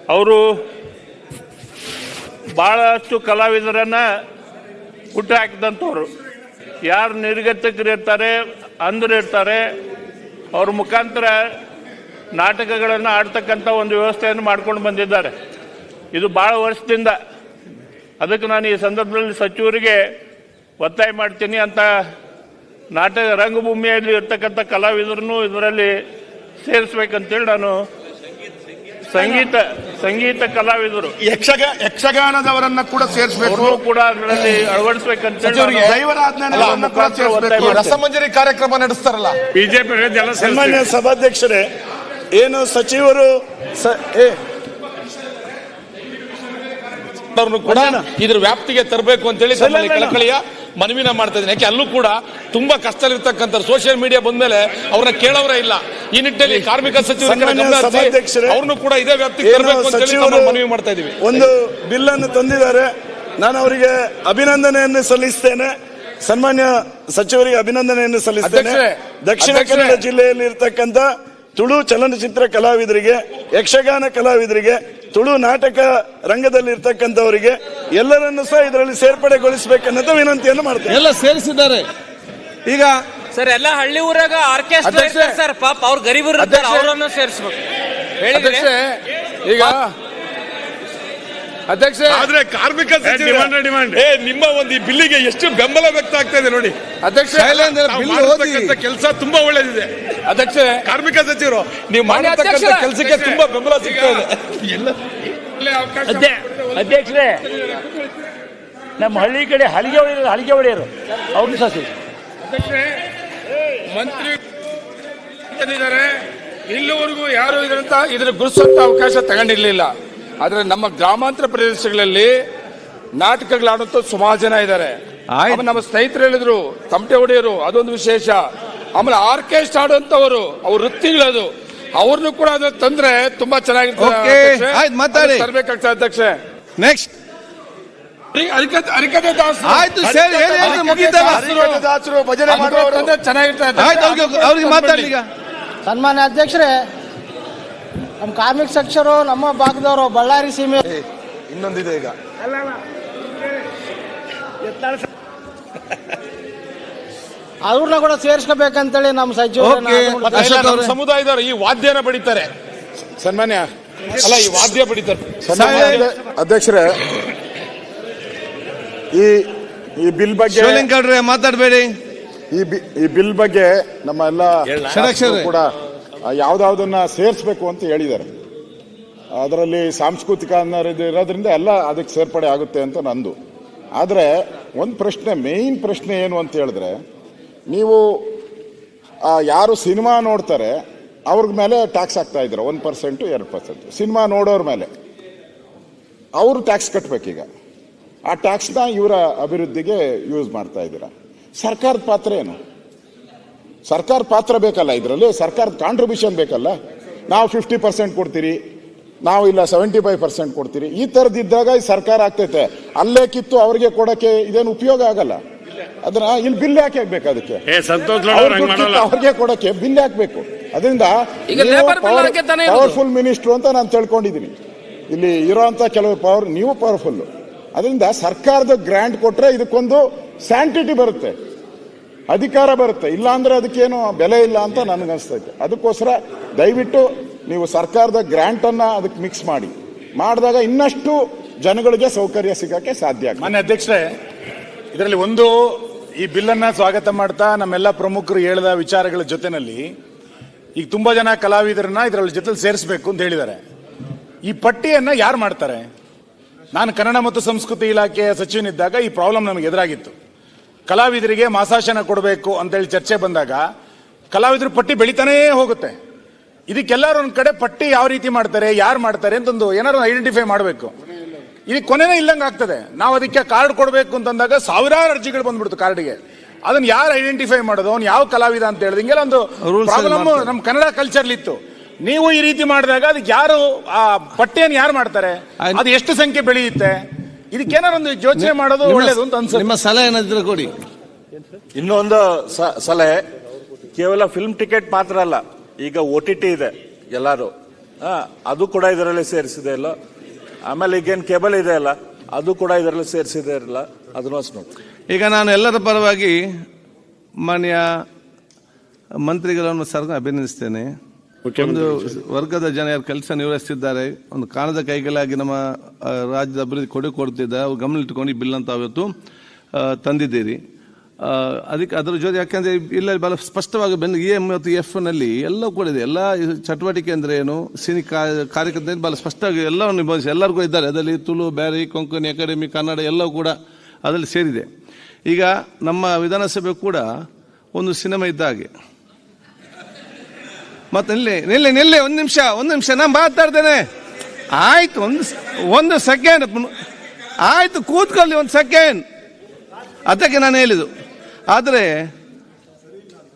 ಅವರು ಬಹಳಷ್ಟು ಕಲಾವಿದರನ್ನ ಹುಟ್ಟು ಹಾಕಿದಂಥವ್ರು. ಯಾರು ನಿರ್ಗತಿಕರಿರ್ತಾರೆ ಅಂಧರಿರ್ತಾರೆ ಅವ್ರ ಮುಖಾಂತರ ನಾಟಕಗಳನ್ನು ಆಡ್ತಕ್ಕಂಥ ಒಂದು ವ್ಯವಸ್ಥೆಯನ್ನು ಮಾಡ್ಕೊಂಡು ಬಂದಿದ್ದಾರೆ. ಇದು ಭಾಳ ವರ್ಷದಿಂದ. ಅದಕ್ಕೆ ನಾನು ಈ ಸಂದರ್ಭದಲ್ಲಿ ಸಚಿವರಿಗೆ ಒತ್ತಾಯ ಮಾಡ್ತೀನಿ ಅಂತ ನಾಟಕ ರಂಗಭೂಮಿಯಲ್ಲಿ ಇರ್ತಕ್ಕಂಥ ಕಲಾವಿದರನ್ನು ಇದರಲ್ಲಿ ಸೇರಿಸ್ಬೇಕಂತೇಳಿ ನಾನು ಸಂಗೀತ ಸಂಗೀತ ಕಲಾವಿದರು. ಯಕ್ಷಗ ಯಕ್ಷಗಾನದವರನ್ನ ಕೂಡ ಸೇರಿಸಬೇಕು. ಕೂಡ ಅದರಲ್ಲಿ ಅಳವಡಿಸಬೇಕಂತ ರಸಮಂಜರಿ ಕಾರ್ಯಕ್ರಮ ನಡೆಸ್ತಾರಲ್ಲ? ಬಿಜೆಪಿ ಸನ್ಮಾನ್ಯ ಸಭಾಧ್ಯಕ್ಷರೇ ಏನು ಸಚಿವರು ಕೂಡ ಇದ್ರ ವ್ಯಾಪ್ತಿಗೆ ತರಬೇಕು ಅಂತೇಳಿ ಹೇಳಿ ಕಳಕಳಿಯ ಮನವಿನ ಮಾಡ್ತಾ ಇದ್ದೀನಿ. ಯಾಕೆ ಅಲ್ಲೂ ಕೂಡ ತುಂಬಾ ಕಷ್ಟದಲ್ಲಿರ್ತಕ್ಕಂಥ ಸೋಷಿಯಲ್ ಮೀಡಿಯಾ ಬಂದ್ಮೇಲೆ ಅವ್ರನ್ನ ಕೇಳೋರೇ ಇಲ್ಲ. ಈ ನಿಟ್ಟಿನಲ್ಲಿ ಕಾರ್ಮಿಕ ಸಚಿವ ಅವ್ರನ್ನು ಕೂಡ ಇದೇ ವ್ಯಾಪ್ತಿ ತರಬೇಕು ಮನವಿ ಮಾಡ್ತಾ ಇದೀವಿ ಒಂದು ಬಿಲ್ ಅನ್ನು ತಂದಿದ್ದಾರೆ. ನಾನು ಅವರಿಗೆ ಅಭಿನಂದನೆಯನ್ನು ಸಲ್ಲಿಸ್ತೇನೆ. ಸನ್ಮಾನ್ಯ ಸಚಿವರಿಗೆ ಅಭಿನಂದನೆಯನ್ನು ಸಲ್ಲಿಸ್ತೇನೆ. ದಕ್ಷಿಣ ಕನ್ನಡ ಜಿಲ್ಲೆಯಲ್ಲಿ ಇರ್ತಕ್ಕಂಥ ತುಳು ಚಲನಚಿತ್ರ ಕಲಾವಿದರಿಗೆ ಯಕ್ಷಗಾನ ಕಲಾವಿದರಿಗೆ ತುಳು ನಾಟಕ ರಂಗದಲ್ಲಿ ಇರ್ತಕ್ಕಂಥವರಿಗೆ ಎಲ್ಲರನ್ನು ಸಹ ಇದರಲ್ಲಿ ಸೇರ್ಪಡೆಗೊಳಿಸಬೇಕನ್ನೋದು ವಿನಂತಿಯನ್ನು ಮಾಡ್ತಾರೆ ಎಲ್ಲ ಸೇರಿಸಿದ್ದಾರೆ. ಈಗ ಸರ್ ಎಲ್ಲ ಹಳ್ಳಿ ಊರಾಗ ಆರ್ಕೆಸ್ಟ್ರಾ. ಸರ್ ಪಾಪ ಅವ್ರು ಗರೀಬರು ಇರ್ತಾರೆ ಅವರನ್ನು ಸೇರಿಸ್ಬೇಕು. ಈಗ ಅಧ್ಯಕ್ಷೆ! ಆದ್ರೆ ಕಾರ್ಮಿಕ ಸಚಿವರು ಏ ನಿಮ್ಮ ಒಂದು ಈ ಬಿಲ್ಲಿಗೆ ಎಷ್ಟು ಬೆಂಬಲ ವ್ಯಕ್ತ ಆಗ್ತಾ ಇದೆ ನೋಡಿ. ಅಧ್ಯಕ್ಷ! ಕೆಲಸ ತುಂಬಾ ಒಳ್ಳೇದಿದೆ. ಅಧ್ಯಕ್ಷ! ಕಾರ್ಮಿಕ ಸಚಿವರು ನೀವು ಮಾಡಿರ್ತಕ್ಕಂಥ ಕೆಲಸಕ್ಕೆ ತುಂಬಾ ಬೆಂಬಲ ಸಿಗ್ತಾ ಇದೆ. ಅಧ್ಯಕ್ಷರೇ! ನಮ್ಮ ಹಳ್ಳಿ ಕಡೆ ಹಲಿಗೆ ಹೊಡೆಯರು ಹಲಿಗೆ ಹೊಡೆಯರು ಅವ್ರನ್ನ ಸಸಿ. ಮಂತ್ರಿ ಇಲ್ಲಿವರೆಗೂ ಯಾರು ಇದರಂತ ಇದ್ರ ಗುರುಸುವಂತ ಅವಕಾಶ ತಗೊಂಡಿರ್ಲಿಲ್ಲ. ಆದ್ರೆ ನಮ್ಮ ಗ್ರಾಮಾಂತರ ಪ್ರದೇಶಗಳಲ್ಲಿ ನಾಟಕಗಳಾಡುತ್ತ ಸುಮಾರು ಜನ ಇದ್ದಾರೆ ಆಮೇಲೆ ನಮ್ಮ ಸ್ನೇಹಿತರು ಹೇಳಿದ್ರು ತಮಟೆ ಹೊಡೆಯರು ಅದೊಂದು ವಿಶೇಷ. ಆಮೇಲೆ ಆರ್ಕೆಸ್ಟ್ ಆಡುವಂತವರು ಅವ್ರ ವೃತ್ತಿಗಳದು. ಅವ್ರನ್ನು ಕೂಡ ಅದು ತಂದ್ರೆ ತುಂಬಾ ಚೆನ್ನಾಗಿರ್ತದೆ ತರ್ಬೇಕಾಗ್ತದೆ ಅಧ್ಯಕ್ಷೆ. ನೆಕ್ಸ್ಟ್ ಅರಿಕತೆ ದಾಸರು. ಭಜನೆ ಚೆನ್ನಾಗಿರ್ತದೆ ಸನ್ಮಾನ್ಯ ಅಧ್ಯಕ್ಷರೇ ನಮ್ಮ ಕಾರ್ಮಿಕ ಸಚಿವರು ನಮ್ಮ ಭಾಗದವರು ಬಳ್ಳಾರಿ ಸೀಮೆ ಇನ್ನೊಂದಿದೆ ಈಗ. ಅವ್ರನ್ನ ಕೂಡ ಸೇರಿಸ್ಕೋಬೇಕಂತೇಳಿ ನಮ್ಮ. ಸಚಿವರು ಸಮುದಾಯದವರು ಈ ವಾದ್ಯನ ಬಡಿತಾರೆ. ಸನ್ಮಾನ್ಯ. ಅಲ್ಲ ಈ ವಾದ್ಯ ಬಡಿತಾರೆ. ಅಧ್ಯಕ್ಷರೇ ಈ ಈ ಬಿಲ್ ಬಗ್ಗೆ ಮಾತಾಡಬೇಡಿ. ಈ ಬಿ- ಈ ಬಿಲ್ ಬಗ್ಗೆ ನಮ್ಮ ಎಲ್ಲ. ಕೂಡ ಯಾವ್ದಾವ್ದನ್ನ ಸೇರಿಸಬೇಕು ಅಂತ ಹೇಳಿದ್ದಾರೆ. ಅದರಲ್ಲಿ ಸಾಂಸ್ಕೃತಿಕ ಅನ್ನೋದು ಇರೋದ್ರಿಂದ ಎಲ್ಲ ಅದಕ್ಕೆ ಸೇರ್ಪಡೆ ಆಗುತ್ತೆ ಅಂತ ನಂದು. ಆದರೆ ಒಂದು ಪ್ರಶ್ನೆ ಮೇಯ್ನ್ ಪ್ರಶ್ನೆ ಏನು ಅಂತ ಹೇಳಿದ್ರೆ, ನೀವು ಯಾರು ಸಿನಿಮಾ ನೋಡ್ತಾರೆ ಅವ್ರ ಮೇಲೆ ಟ್ಯಾಕ್ಸ್ ಹಾಕ್ತಾ ಇದ್ರು ಒಂದು ಪರ್ಸೆಂಟು ಎರಡು ಪರ್ಸೆಂಟ್ ಸಿನಿಮಾ ನೋಡೋರ ಮೇಲೆ. ಅವರು ಟ್ಯಾಕ್ಸ್ ಕಟ್ಟಬೇಕೀಗ ಆ ಟ್ಯಾಕ್ಸ್ನ ಇವರ ಅಭಿವೃದ್ಧಿಗೆ ಯೂಸ್ ಮಾಡ್ತಾ ಇದ್ದೀರಾ. ಸರ್ಕಾರದ ಪಾತ್ರ ಏನು? ಸರ್ಕಾರ ಪಾತ್ರ ಬೇಕಲ್ಲ ಇದರಲ್ಲಿ? ಸರ್ಕಾರದ ಕಾಂಟ್ರಿಬ್ಯೂಷನ್ ಬೇಕಲ್ಲ? ನಾವು ಫಿಫ್ಟಿ ಪರ್ಸೆಂಟ್ ಕೊಡ್ತೀರಿ ನಾವು ಇಲ್ಲ ಸೆವೆಂಟಿ ಫೈವ್ ಪರ್ಸೆಂಟ್ ಕೊಡ್ತೀರಿ. ಈ ಥರದ್ದಿದ್ದಾಗ ಈ ಸರ್ಕಾರ ಆಗ್ತೈತೆ. ಅಲ್ಲೇ ಕಿತ್ತು ಅವ್ರಿಗೆ ಕೊಡಕ್ಕೆ ಇದೇನು ಉಪಯೋಗ ಆಗಲ್ಲ. ಅದನ್ನ ಇಲ್ಲಿ ಬಿಲ್ ಯಾಕೆ ಹಾಕ್ಬೇಕು ಅದಕ್ಕೆ? ಅವ್ರಿಗೆ ಕೊಡಕ್ಕೆ ಬಿಲ್ ಹಾಕ್ಬೇಕು. ಅದರಿಂದ. ಪವರ್ಫುಲ್ ಮಿನಿಸ್ಟ್ರು ಅಂತ ನಾನು ತಿಳ್ಕೊಂಡಿದ್ದೀನಿ. ಇಲ್ಲಿ ಇರೋಂಥ ಕೆಲವು ಪವರ್ ನೀವು ಪವರ್ಫುಲ್ ಅದರಿಂದ ಸರ್ಕಾರದ ಗ್ರಾಂಟ್ ಕೊಟ್ಟರೆ ಇದಕ್ಕೊಂದು ಸ್ಯಾಂಟಿಟಿ ಬರುತ್ತೆ. ಅಧಿಕಾರ ಬರುತ್ತೆ. ಇಲ್ಲ ಅಂದ್ರೆ ಅದಕ್ಕೇನು ಬೆಲೆ ಇಲ್ಲ ಅಂತ ನನಗೆ ಅನಿಸ್ತೈತೆ. ಅದಕ್ಕೋಸ್ಕರ ದಯವಿಟ್ಟು ನೀವು ಸರ್ಕಾರದ ಗ್ರಾಂಟ್ ಅನ್ನ ಅದಕ್ಕೆ ಮಿಕ್ಸ್ ಮಾಡಿ. ಮಾಡಿದಾಗ ಇನ್ನಷ್ಟು ಜನಗಳಿಗೆ ಸೌಕರ್ಯ ಸಿಗಕ್ಕೆ ಸಾಧ್ಯ. ಮಾನ್ಯ ಅಧ್ಯಕ್ಷರೇ, ಇದರಲ್ಲಿ ಒಂದು, ಈ ಬಿಲ್ಲನ್ನು ಸ್ವಾಗತ ಮಾಡ್ತಾ ನಮ್ಮೆಲ್ಲ ಪ್ರಮುಖರು ಹೇಳಿದ ವಿಚಾರಗಳ ಜೊತೆನಲ್ಲಿ ಈಗ ತುಂಬಾ ಜನ ಕಲಾವಿದರನ್ನ ಇದರಲ್ಲಿ ಜೊತೆ ಸೇರಿಸಬೇಕು ಅಂತ ಹೇಳಿದ್ದಾರೆ. ಈ ಪಟ್ಟಿಯನ್ನ ಯಾರು ಮಾಡ್ತಾರೆ? ನಾನು ಕನ್ನಡ ಮತ್ತು ಸಂಸ್ಕೃತಿ ಇಲಾಖೆಯ ಸಚಿವನಿದ್ದಾಗ ಈ ಪ್ರಾಬ್ಲಮ್ ನಮಗೆ ಎದುರಾಗಿತ್ತು. ಕಲಾವಿದರಿಗೆ ಮಾಸಾಶನ ಕೊಡಬೇಕು ಅಂತೇಳಿ ಚರ್ಚೆ ಬಂದಾಗ ಕಲಾವಿದರ ಪಟ್ಟಿ ಬೆಳಿತಾನೇ ಹೋಗುತ್ತೆ. ಇದಕ್ಕೆಲ್ಲರೂ ಒಂದು ಕಡೆ ಪಟ್ಟಿ ಯಾವ ರೀತಿ ಮಾಡ್ತಾರೆ ಯಾರು ಮಾಡ್ತಾರೆ ಅಂತ ಒಂದು ಏನಾದ್ರು ಐಡೆಂಟಿಫೈ ಮಾಡಬೇಕು. ಇದಕ್ಕೆ ಕೊನೆನೇ ಇಲ್ಲಂಗೆ ಆಗ್ತದೆ. ನಾವು ಅದಕ್ಕೆ ಕಾರ್ಡ್ ಕೊಡಬೇಕು ಅಂತಂದಾಗ ಸಾವಿರಾರು ಅರ್ಜಿಗಳು ಬಂದ್ಬಿಡ್ತು ಕಾರ್ಡ್ಗೆ. ಅದನ್ನ ಯಾರು ಐಡೆಂಟಿಫೈ ಮಾಡೋದು ಅವ್ನು ಯಾವ ಕಲಾವಿದ ಅಂತ ಹೇಳಿದ ಹಿಂಗೆಲ್ಲ ಒಂದು ಪ್ರಾಬ್ಲಮ್ ನಮ್ಮ ಕನ್ನಡ ಕಲ್ಚರ್ ಇತ್ತು. ನೀವು ಈ ರೀತಿ ಮಾಡಿದಾಗ ಅದಕ್ಕೆ ಯಾರು ಆ ಪಟ್ಟಿಯನ್ನು ಯಾರು ಮಾಡ್ತಾರೆ? ಅದು ಎಷ್ಟು ಸಂಖ್ಯೆ ಬೆಳೆಯುತ್ತೆ? ಇದಕ್ಕೇನಾರು ಒಂದು ಯೋಚನೆ ಮಾಡೋದು ಒಳ್ಳೇದು ಅಂತ ಅನ್ಸುತ್ತೆ. ನಿಮ್ಮ ಸಲಹೆ ಏನಾದ್ರೆ ಕೊಡಿ. ಇನ್ನೊಂದು ಸ- ಸಲಹೆ. ಕೇವಲ ಫಿಲ್ಮ್ ಟಿಕೆಟ್ ಮಾತ್ರ ಅಲ್ಲ ಈಗ ಒ ಟಿ ಟಿ ಇದೆ ಎಲ್ಲರೂ. ಆ, ಅದು ಕೂಡ ಇದರಲ್ಲಿ ಸೇರಿಸಿದೆ ಇಲ್ಲ ಆಮೇಲೆ ಈಗೇನು ಕೇಬಲ್ ಇದೆ ಅಲ್ಲ ಅದು ಕೂಡ ಇದರಲ್ಲಿ ಸೇರಿಸಿದೆ ಇರಲ್ಲ ಅದನ್ನು ಅಷ್ಟು ನೋಡಿ. ಈಗ ನಾನು ಎಲ್ಲರ ಪರವಾಗಿ ಮಾನ್ಯ ಮಂತ್ರಿಗಳನ್ನು ಸರ್ಕಾರ ಅಭಿನಂದಿಸ್ತೇನೆ. ಒಂದು ವರ್ಗದ ಜನ ಯಾರು ಕೆಲಸ ನಿರ್ವಹಿಸ್ತಿದ್ದಾರೆ. ಒಂದು ಕಾಣದ ಕೈಗಳಾಗಿ ನಮ್ಮ ರಾಜ್ಯದ ಅಭಿವೃದ್ಧಿ ಕೊಡುಗೆ ಕೊಡ್ತಿದ್ದ ಅವ್ರು ಗಮನ ಇಟ್ಟುಕೊಂಡು ಈ ಬಿಲ್ ಅಂತ ಅವತ್ತು ತಂದಿದ್ದೀರಿ. ಅದಕ್ಕೆ ಅದರ ಜೊತೆ ಯಾಕೆಂದ್ರೆ ಇಲ್ಲ ಬಹಳ ಸ್ಪಷ್ಟವಾಗಿ ಬಂದು ಎಂ ಮತ್ತು ಎಫ್ನಲ್ಲಿ ಎಲ್ಲ ಕೂಡ ಇದೆ. ಎಲ್ಲ ಚಟುವಟಿಕೆ ಅಂದ್ರೆ ಏನು? ಸಿನಿ ಕಾರ್ಯಕ್ರಮ ಬಹಳ ಸ್ಪಷ್ಟವಾಗಿ ಎಲ್ಲವನ್ನು ನಿಭಾಯಿಸಿ ಎಲ್ಲರಿಗೂ ಇದ್ದಾರೆ. ಅದರಲ್ಲಿ ತುಳು ಬ್ಯಾರಿ ಕೊಂಕಣಿ ಅಕಾಡೆಮಿ ಕನ್ನಡ ಎಲ್ಲವೂ ಕೂಡ ಅದರಲ್ಲಿ ಸೇರಿದೆ. ಈಗ ನಮ್ಮ ವಿಧಾನಸಭೆ ಕೂಡ ಒಂದು ಸಿನಿಮಾ ಇದ್ದ ಹಾಗೆ. ಮತ್ತೆ ನಿಲ್ಲಿ ನಿಲ್ಲಿ ನಿಲ್ಲಿ, ಒಂದು ನಿಮಿಷ ಒಂದು ನಿಮಿಷ, ನಾನು ಮಾತಾಡ್ತೇನೆ ಆಯ್ತು, ಒಂದು ಒಂದು ಸೆಕೆಂಡ್ ಆಯ್ತು, ಕೂತ್ಕೊಳ್ಳಿ ಒಂದು ಸೆಕೆಂಡ್ ಅದಕ್ಕೆ ನಾನು ಹೇಳಿದ್ದು. ಆದರೆ,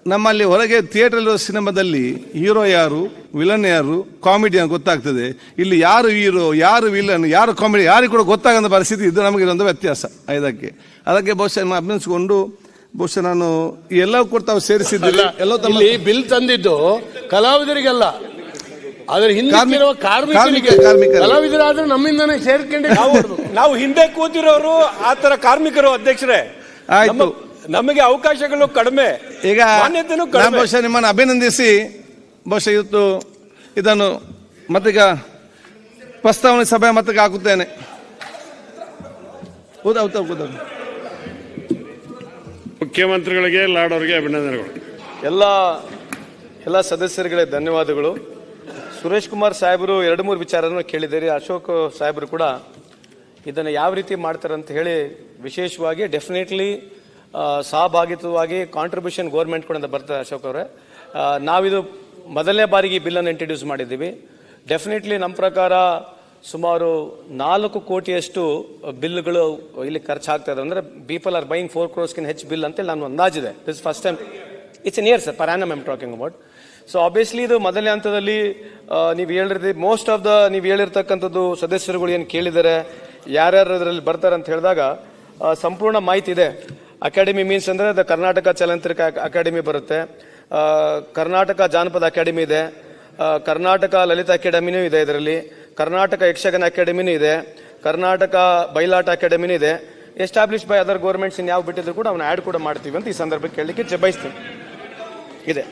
ನಮ್ಮಲ್ಲಿ ಹೊರಗೆ ಥಿಯೇಟರ್ ಸಿನಿಮಾದಲ್ಲಿ ಹೀರೋ ಯಾರು ವಿಲನ್ ಯಾರು ಕಾಮಿಡಿಯನ್ ಗೊತ್ತಾಗ್ತದೆ. ಇಲ್ಲಿ ಯಾರು ಹೀರೋ ಯಾರು ವಿಲನ್ ಯಾರು ಕಾಮಿಡಿ ಯಾರಿಗೂ ಕೂಡ ಗೊತ್ತಾಗದ ಪರಿಸ್ಥಿತಿ ಇದು ನಮಗೆ ಒಂದು ವ್ಯತ್ಯಾಸ. ಇದಕ್ಕೆ. ಅದಕ್ಕೆ ಬಹುಶಃ ಅಭಿನಯಿಸಿಕೊಂಡು ಬಹುಶಃ ನಾನು ಎಲ್ಲ ಎಲ್ಲವೂ ಕೂಡ ತಾವು ಸೇರಿಸಿದ್ದಿಲ್ಲ ಎಲ್ಲ ತಮ್ಮಲ್ಲಿ ಬಿಲ್ ತಂದಿದ್ದು ಕಲಾವಿದರಿಗೆಲ್ಲ. ಅದ್ರ ಹಿಂದೆ ಕಾರ್ಮಿಕ- ಇರುವ ಕಾರ್ಮಿಕರಿಗೆ ಕಾರ್ಮಿಕ- ಕಾರ್ಮಿಕರಿಗೆ. ಕಲಾವಿದರಾದ್ರೆ ನಮ್ಮಿಂದನೇ ಸೇರ್ಕೊಂಡು ನಾವು ಹಿಂದೆ ಕೂತಿರೋರು ಆತರ ಕಾರ್ಮಿಕರು ಅಧ್ಯಕ್ಷರೇ. ಆಯ್ತು. ನಮಗೆ ಅವಕಾಶಗಳು ಕಡಿಮೆ. ಈಗ ಬಹುಶಃ ನಿಮ್ಮನ್ನು ಅಭಿನಂದಿಸಿ ಬಹುಶಃ ಇವತ್ತು ಇದನ್ನು ಮತ್ತೀಗ ಪ್ರಸ್ತಾವನೆ ಸಭೆ ಮತ್ತಿಗೆ ಹಾಕುತ್ತೇನೆ. ಹೌದಾ ಹೌದಾ ಹೌದಾ ಮುಖ್ಯಮಂತ್ರಿಗಳಿಗೆ, ಲಾರ್ಡ್ ಅವರಿಗೆ ಅಭಿನಂದನೆಗಳು. ಎಲ್ಲ ಎಲ್ಲ ಸದಸ್ಯರಿಗೆ ಧನ್ಯವಾದಗಳು. ಸುರೇಶ್ ಕುಮಾರ್ ಸಾಹೇಬರು ಎರಡು ಮೂರು ವಿಚಾರವನ್ನು ಕೇಳಿದ್ದೀರಿ. ಅಶೋಕ್ ಸಾಹೇಬರು ಕೂಡ ಇದನ್ನು ಯಾವ ರೀತಿ ಮಾಡ್ತಾರೆ ಅಂತ ಹೇಳಿ ವಿಶೇಷವಾಗಿ ಡೆಫಿನೆಟ್ಲಿ ಸಹಭಾಗಿತ್ವವಾಗಿ ಕಾಂಟ್ರಿಬ್ಯೂಷನ್ ಗೌರ್ಮೆಂಟ್ ಕೂಡ ಬರ್ತದೆ ಅಶೋಕ್ ಅವರೇ. ನಾವಿದು ಮೊದಲನೇ ಬಾರಿಗೆ ಈ ಬಿಲ್ಲನ್ನು ಇಂಟ್ರಡ್ಯೂಸ್ ಮಾಡಿದ್ದೀವಿ. ಡೆಫಿನೆಟ್ಲಿ ನಮ್ಮ ಪ್ರಕಾರ ಸುಮಾರು ನಾಲ್ಕು ಕೋಟಿಯಷ್ಟು ಬಿಲ್ಗಳು ಇಲ್ಲಿ ಖರ್ಚಾಗ್ತಾ ಇದೆ ಅಂದರೆ ಪೀಪಲ್ ಆರ್ ಬೈಯಿಂಗ್ ಫೋರ್ ಕ್ರೋಸ್ಕಿನ್ ಹೆಚ್ಚು ಬಿಲ್ ಅಂತೇಳಿ ನಾನು ಅಂದಾಜಿದೆ. This first time it's an year sir per annum I'm talking about so obviously ಇದು ಮೊದಲನೇ ಹಂತದಲ್ಲಿ ನೀವು ಹೇಳಿರ್ತೀವಿ ಮೋಸ್ಟ್ ಆಫ್ ದ ನೀವು ಹೇಳಿರ್ತಕ್ಕಂಥದ್ದು ಸದಸ್ಯರುಗಳು ಏನು ಕೇಳಿದ್ದಾರೆ ಯಾರ್ಯಾರು ಅದರಲ್ಲಿ ಬರ್ತಾರೆ ಅಂತ ಹೇಳಿದಾಗ ಸಂಪೂರ್ಣ ಮಾಹಿತಿ ಇದೆ. ಅಕಾಡೆಮಿ ಮೀನ್ಸ್ ಅಂದರೆ ದ ಕರ್ನಾಟಕ ಚಲನಚಿತ್ರ ಅಕಾಡೆಮಿ ಬರುತ್ತೆ. ಕರ್ನಾಟಕ ಜಾನಪದ ಅಕಾಡೆಮಿ ಇದೆ. ಕರ್ನಾಟಕ ಲಲಿತ ಅಕಾಡೆಮಿನೂ ಇದೆ ಇದರಲ್ಲಿ. ಕರ್ನಾಟಕ ಯಕ್ಷಗಾನ ಅಕಾಡೆಮಿನೂ ಇದೆ ಕರ್ನಾಟಕ ಬಯಲಾಟ ಅಕಾಡೆಮಿನೂ ಇದೆ. Establish by other governments in ಯಾವ ಬಿಟ್ಟಿದ್ರು ಕೂಡ ಅವನ್ನ ಆ್ಯಡ್ ಕೂಡ ಮಾಡ್ತೀವಿ ಅಂತ ಈ ಸಂದರ್ಭಕ್ಕೆ ಹೇಳಲಿಕ್ಕೆ ಜಬಯಿಸ್ತೀನಿ ಬಯಸ್ತೀನಿ ಇದೆ.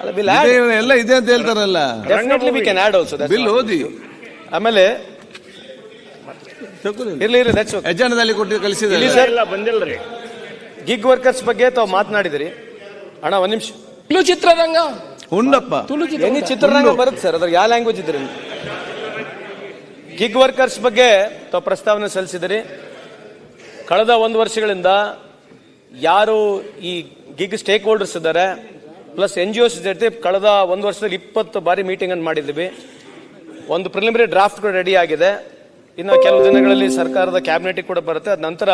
ಅಲ್ಲ ಬಿಲ್ ಇದೇ- ಎಲ್ಲ ಇದೆ ಅಂತ ಹೇಳ್ತಾರಲ್ಲ. Definitely we can add also bill ಓದಿ ಆಮೇಲೆ. ಇರ್ಲಿ ಇರ್ಲಿ ದಟ್ಸ್ ಅಜೆಂಡದಲ್ಲಿ ಕೊಟ್ಟು ಕಳಿಸಿದ್ದಾರೆ. ಇಲ್ಲಿ ಸರ್ ಗಿಗ್ ವರ್ಕರ್ಸ್ ಬಗ್ಗೆ ತಾವು ಮಾತನಾಡಿದಿರಿ. ಅಣ್ಣ ಒಂದ್ ನಿಮಿಷ. ತುಳು ಚಿತ್ರರಂಗ. ಉಂಡಪ್ಪ ತುಳು ಚಿತ್ರರಂಗ. ಬರುತ್ತೆ ಸರ್ ಅದ್ರ ಯಾವ ಲ್ಯಾಂಗ್ವೇಜ್ ಇದ್ರಿ ಗಿಗ್ ವರ್ಕರ್ಸ್ ಬಗ್ಗೆ ತಾವು ಪ್ರಸ್ತಾವನೆ ಸಲ್ಲಿಸಿದಿರಿ. ಕಳೆದ ಒಂದು ವರ್ಷಗಳಿಂದ ಯಾರು ಈ ಗಿಗ್ ಸ್ಟೇಕ್ ಹೋಲ್ಡರ್ಸ್ ಇದ್ದಾರೆ ಪ್ಲಸ್ ಎನ್ ಜಿ ಒಸ್ ಜೊತೆ ಕಳೆದ ಒಂದು ವರ್ಷದಲ್ಲಿ ಇಪ್ಪತ್ತು ಬಾರಿ ಮೀಟಿಂಗ್ ಅನ್ನು ಮಾಡಿದ್ದೀವಿ ಒಂದು ಪ್ರಿಲಿಮಿನರಿ ಡ್ರಾಫ್ಟ್ ಕೂಡ ರೆಡಿ ಆಗಿದೆ. ಇನ್ನು ಕೆಲವು ದಿನಗಳಲ್ಲಿ ಸರ್ಕಾರದ ಕ್ಯಾಬಿನೆಟ್ ಕೂಡ ಬರುತ್ತೆ. ಅದ ನಂತರ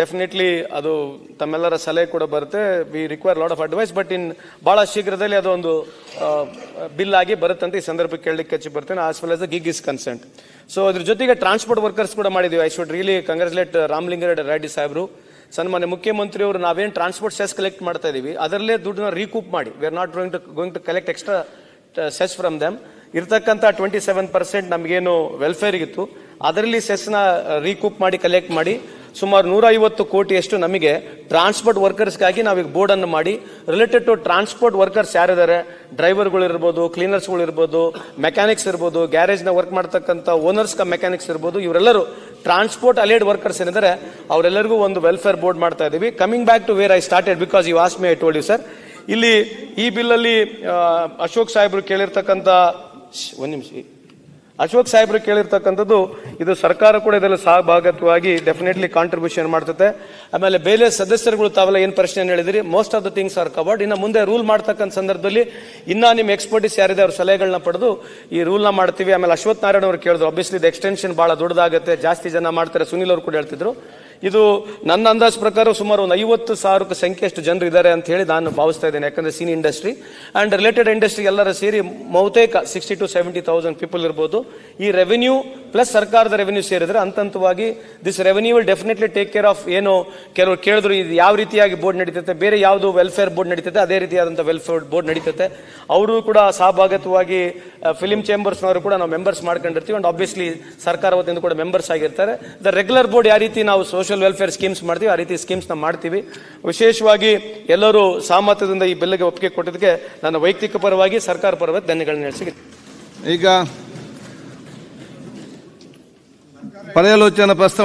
ಡೆಫಿನೆಟ್ಲಿ ಅದು ತಮ್ಮೆಲ್ಲರ ಸಲಹೆ ಕೂಡ ಬರುತ್ತೆ. We require lot of advice but in ಭಾಳ ಶೀಘ್ರದಲ್ಲಿ ಅದು ಒಂದು ಬಿಲ್ ಆಗಿ ಬರುತ್ತೆ ಅಂತ ಈ ಸಂದರ್ಭಕ್ಕೆ ಕೇಳಲಿಕ್ಕೆ ಹೆಚ್ಚು ಬರ್ತೇನೆ as well as gig is consent so ಅದ್ರ ಜೊತೆಗೆ ಟ್ರಾನ್ಸ್ಪೋರ್ಟ್ ವರ್ಕರ್ಸ್ ಕೂಡ ಮಾಡಿದ್ದೀವಿ I should really congratulate Ramalinga Reddy Reddy ಸಾಹೇಬರು. ಸನ್ಮಾನ್ಯ ಮುಖ್ಯಮಂತ್ರಿಯವರು ನಾವೇನು ಟ್ರಾನ್ಸ್ಪೋರ್ಟ್ ಸೆಸ್ ಕಲೆಕ್ಟ್ ಮಾಡ್ತಾ ಇದೀವಿ, ಅದರಲ್ಲೇ ದುಡ್ಡನ್ನ ರೀಕೂಪ್ ಮಾಡಿ. We are not going to going to collect extra cess from them ಇರ್ತಕ್ಕಂಥ ಟ್ವೆಂಟಿ ಸೆವೆನ್ ಪರ್ಸೆಂಟ್ ನಮಗೇನು ವೆಲ್ಫೇರ್ ಇತ್ತು, ಅದರಲ್ಲಿ ಸೆಸ್ನ ರೀಕೂಪ್ ಮಾಡಿ ಕಲೆಕ್ಟ್ ಮಾಡಿ ಸುಮಾರು ನೂರ ಐವತ್ತು ಕೋಟಿಯಷ್ಟು ನಮಗೆ ಟ್ರಾನ್ಸ್ಪೋರ್ಟ್ ವರ್ಕರ್ಸ್ಗಾಗಿ ನಾವೀಗ ಬೋರ್ಡನ್ನು ಮಾಡಿ ರಿಲೇಟೆಡ್ ಟು ಟ್ರಾನ್ಸ್ಪೋರ್ಟ್ ವರ್ಕರ್ಸ್ ಯಾರಿದ್ದಾರೆ ಡ್ರೈವರ್ಗಳಿರ್ಬೋದು ಕ್ಲೀನರ್ಸ್ಗಳಿರ್ಬೋದು ಮೆಕ್ಯಾನಿಕ್ಸ್ ಇರ್ಬೋದು ಗ್ಯಾರೇಜ್ನ ವರ್ಕ್ ಮಾಡ್ತಕ್ಕಂಥ ಓನರ್ಸ್ ಮೆಕ್ಯಾನಿಕ್ಸ್ ಇರ್ಬೋದು, ಇವರೆಲ್ಲರೂ ಟ್ರಾನ್ಸ್ಪೋರ್ಟ್ ಅಲೇಡ್ ವರ್ಕರ್ಸ್ ಏನಿದ್ದಾರೆ ಅವರೆಲ್ಲರಿಗೂ ಒಂದು ವೆಲ್ಫೇರ್ ಬೋರ್ಡ್ ಮಾಡ್ತಾ ಇದ್ದೀವಿ coming back to where I started because you as me I told you sir ಇಲ್ಲಿ ಈ ಬಿಲ್ಲಲ್ಲಿ ಅಶೋಕ್ ಸಾಹೇಬರು ಕೇಳಿರ್ತಕ್ಕಂಥ ಒಂದು ನಿಮಿಷ ಅಶೋಕ್ ಸಾಹೇಬ್ರು ಕೇಳಿರ್ತಕ್ಕಂಥದ್ದು, ಇದು ಸರ್ಕಾರ ಕೂಡ ಇದರಲ್ಲಿ ಸಹಭಾಗತ್ವವಾಗಿ ಡೆಫಿನೆಟ್ಲಿ ಕಾಂಟ್ರಿಬ್ಯೂಷನ್ ಮಾಡ್ತದೆ. ಆಮೇಲೆ ಬೇರೆ ಸದಸ್ಯರುಗಳು ತಾವೆಲ್ಲ ಏನು ಪ್ರಶ್ನೆ ಹೇಳಿದಿರಿ? Most of the things are covered ಇನ್ನು ಮುಂದೆ ರೂಲ್ ಮಾಡ್ತಕ್ಕಂಥ ಸಂದರ್ಭದಲ್ಲಿ ಇನ್ನೂ ನಿಮ್ಮ ಎಕ್ಸ್ಪರ್ಟಿಸ್ ಯಾರಿದೆ ಅವ್ರ ಸಲಹೆಗಳನ್ನ ಪಡೆದು ಈ ರೂಲ್ನ ಮಾಡ್ತೀವಿ. ಆಮೇಲೆ ಅಶ್ವಥ್ ನಾರಾಯಣ ಅವರು ಕೇಳಿದ್ರು ಅಬ್ವಿಯಸ್ಲಿ ಇದು ಎಕ್ಸ್ಟೆನ್ಷನ್ ಭಾಳ ದೊಡ್ಡದಾಗುತ್ತೆ, ಜಾಸ್ತಿ ಜನ ಮಾಡ್ತಾರೆ. ಸುನಿಲ್ ಅವರು ಕೂಡ ಹೇಳ್ತಿದ್ರು. ಇದು ನನ್ನ ಅಂದಾಜು ಪ್ರಕಾರ ಸುಮಾರು ಒಂದು ಐವತ್ತು ಸಾವಿರಕ್ಕೆ ಸಂಖ್ಯೆಯಷ್ಟು ಜನರು ಇದ್ದಾರೆ ಅಂತ ಹೇಳಿ ನಾನು ಭಾವಿಸ್ತಾ ಇದ್ದೇನೆ. ಯಾಕಂದ್ರೆ cine industry and related industry ಎಲ್ಲರ ಸೇರಿ ಬಹುತೇಕ sixty to seventy thousand people ಇರ್ಬೋದು. ಈ ರೆವೆನ್ಯೂ ಪ್ಲಸ್ ಸರ್ಕಾರದ ರೆವೆನ್ಯೂ ಸೇರಿದ್ರೆ ಅಂತಂತವಾಗಿ this revenue will definitely take care of ಏನು ಕೆಲವರು ಕೇಳಿದ್ರು ಇದು ಯಾವ ರೀತಿಯಾಗಿ ಬೋರ್ಡ್ ನಡೀತೈತೆ, ಬೇರೆ ಯಾವುದು ವೆಲ್ಫೇರ್ ಬೋರ್ಡ್ ನಡೀತೈತೆ, ಅದೇ ರೀತಿಯಾದಂಥ ವೆಲ್ಫೇರ್ ಬೋರ್ಡ್ ನಡೀತೈತೆ. ಅವರು ಕೂಡ ಸಹಭಾಗತ್ವವಾಗಿ ಫಿಲಿಂ ಚೇಂಬರ್ಸ್ನವರು ಕೂಡ ನಾವು ಮೆಂಬರ್ಸ್ ಮಾಡ್ಕೊಂಡಿರ್ತೀವಿ ಅಂಡ್ ಆಬ್ವಿಯಸ್ಲಿ ಸರ್ಕಾರ ವತಿಯಿಂದ ಕೂಡ ಮೆಂಬರ್ಸ್ ಆಗಿರ್ತಾರೆ. ದ ರೆಗ್ಯುಲರ್ ಬೋರ್ಡ್ ಯಾವ ರೀತಿ ನಾವು ಸೋಷಿಯಲ್ ವೆಲ್ಫೇರ್ ಸ್ಕೀಮ್ಸ್ ಮಾಡ್ತೀವಿ, ಆ ರೀತಿ ಸ್ಕೀಮ್ಸ್ನ ಮಾಡ್ತೀವಿ. ವಿಶೇಷವಾಗಿ ಎಲ್ಲರೂ ಸಾಮರ್ಥ್ಯದಿಂದ ಈ ಬಿಲ್ಗೆ ಒಪ್ಪಿಗೆ ಕೊಟ್ಟಿದ್ದಕ್ಕೆ ನನ್ನ ವೈಯಕ್ತಿಕ ಪರವಾಗಿ ಸರ್ಕಾರ ಪರವಾಗಿ ಧನ್ಯಗಳನ್ನ ನಡೆಸಿ ಈಗ పర్యాలోచన ప్రస్తావన